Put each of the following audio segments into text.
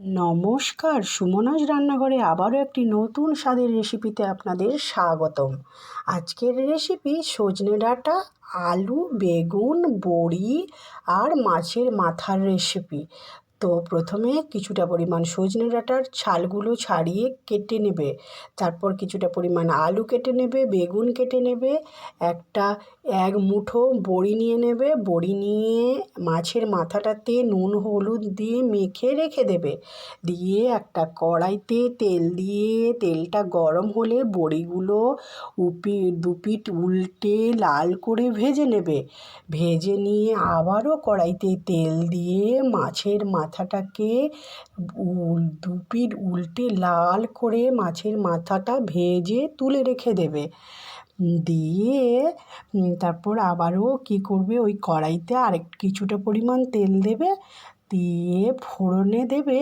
নমস্কার সুমনাজ রান্নাঘরে আবারও একটি নতুন স্বাদের রেসিপিতে আপনাদের স্বাগতম। আজকের রেসিপি সজনে ডাঁটা, আলু, বেগুন, বড়ি আর মাছের মাথার রেসিপি। তো প্রথমে কিছুটা পরিমাণ সজনে ডাঁটার ছালগুলো ছাড়িয়ে কেটে নেবে। তারপর কিছুটা পরিমাণ আলু কেটে নেবে, বেগুন কেটে নেবে, একটা এক মুঠো বড়ি নিয়ে নেবে, বড়ি নিয়ে মাছের মাথাটাতে নুন, হলুদ দিয়ে মেখে রেখে দেবে। দিয়ে একটা কড়াইতে তেল দিয়ে তেলটা গরম হলে বড়িগুলো উপি, দুপিট উল্টে লাল করে ভেজে নেবে। ভেজে নিয়ে আবারও কড়াইতে তেল দিয়ে মাছের মাথাটাকে উল দুপিট উল্টে লাল করে মাছের মাথাটা ভেজে তুলে রেখে দেবে। দিয়ে তারপর আবারও কী করবে? ওই কড়াইতে আরেক কিছুটা পরিমাণ তেল দেবে। দিয়ে ফোড়নে দেবে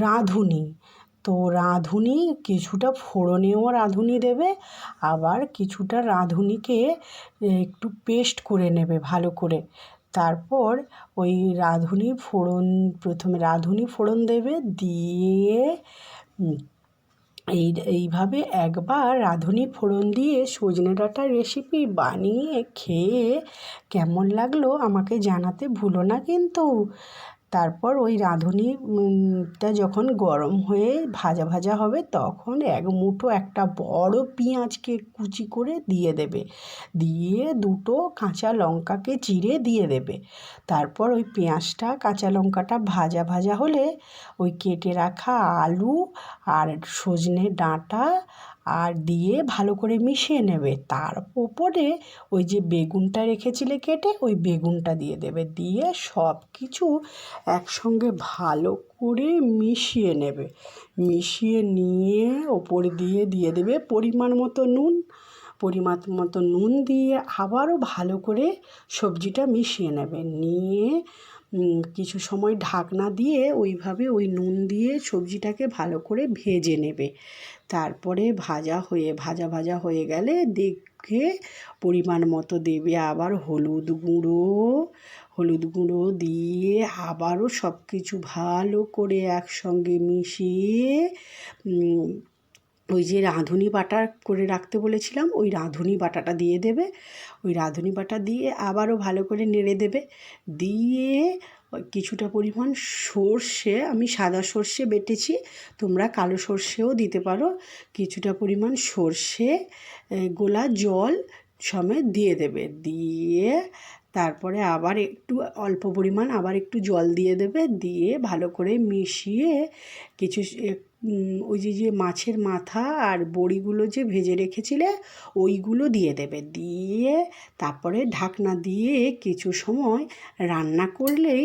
রাঁধুনি। তো রাঁধুনি কিছুটা ফোড়নেও রাঁধুনি দেবে, আবার কিছুটা রাঁধুনিকে একটু পেস্ট করে নেবে ভালো করে। তারপর ওই রাঁধুনি ফোড়ন, প্রথমে রাঁধুনি ফোড়ন দেবে, দিয়ে এই, এইভাবে একবার রাঁধুনি ফোড়ন দিয়ে সজনে ডাঁটার রেসিপি বানিয়ে খেয়ে কেমন লাগল আমাকে জানাতে ভুলো না কিন্তু। তারপর ওই রাঁধুনিটা যখন গরম হয়ে ভাজা ভাজা হবে, তখন এক মুঠো একটা বড় পেঁয়াজকে কুচি করে দিয়ে দেবে। দিয়ে দুটো কাঁচা লঙ্কাকে চিড়ে দিয়ে দেবে। তারপর ওই পেঁয়াজটা, কাঁচা লঙ্কাটা ভাজা ভাজা হলে ওই কেটে রাখা আলু আর সজনে ডাঁটা আর দিয়ে ভালো করে মিশিয়ে নেবে। তার ওপরে ওই যে বেগুনটা রেখেছিলে কেটে, ওই বেগুনটা দিয়ে দেবে। দিয়ে সব কিছু একসঙ্গে ভালো করে মিশিয়ে নেবে। মিশিয়ে নিয়ে ওপর দিয়ে দিয়ে দেবে পরিমাণ মতো নুন। পরিমাণ মতো নুন দিয়ে আবারও ভালো করে সবজিটা মিশিয়ে নেবে। নিয়ে কিছু সময় ঢাকনা দিয়ে ওইভাবে ওই নুন দিয়ে সবজিটাকে ভালো করে ভেজে নেবে। তারপরে ভাজা হয়ে, ভাজা ভাজা হয়ে গেলে দেখে পরিমাণ মতো দেবে আবার হলুদ গুঁড়ো। হলুদ গুঁড়ো দিয়ে আবারও সব কিছু ভালো করে একসঙ্গে মিশিয়ে ওই যে রাঁধুনি বাটা করে রাখতে বলেছিলাম, ওই রাঁধুনি বাটাটা দিয়ে দেবে। ওই রাঁধুনি বাটা দিয়ে আবারও ভালো করে নেড়ে দেবে। দিয়ে কিছুটা পরিমাণ সর্ষে, আমি সাদা সর্ষে বেটেছি, তোমরা কালো সর্ষেও দিতে পারো। কিছুটা পরিমাণ সর্ষে গোলা জল সমেত দিয়ে দেবে। দিয়ে তারপরে আবার একটু অল্প পরিমাণ আবার একটু জল দিয়ে দেবে, দিয়ে ভালো করে মিশিয়ে কিছু ওই যে যে মাছের মাথা আর বড়িগুলো যে ভেজে রেখেছিলে, ওইগুলো দিয়ে দেবে। দিয়ে তারপরে ঢাকনা দিয়ে কিছু সময় রান্না করলেই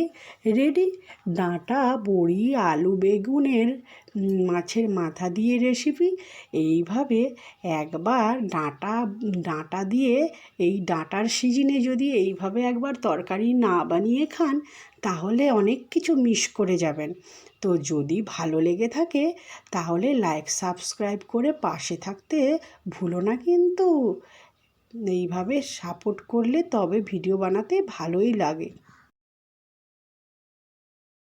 রেডি ডাঁটা, বড়ি, আলু, বেগুনের মাছের মাথা দিয়ে রেসিপি এইভাবে একবার ডাঁটা ডাঁটা দিয়ে এই ডাঁটার সিজনে যদি এইভাবে একবার তরকারি না বানিয়ে খান, তাহলে অনেক কিছু মিস করে যাবেন। তো যদি ভালো লেগে থাকে, তাহলে লাইক সাবস্ক্রাইব করে পাশে থাকতে ভুলো না কিন্তু। এইভাবে সাপোর্ট করলে তবে ভিডিও বানাতে ভালোই লাগে।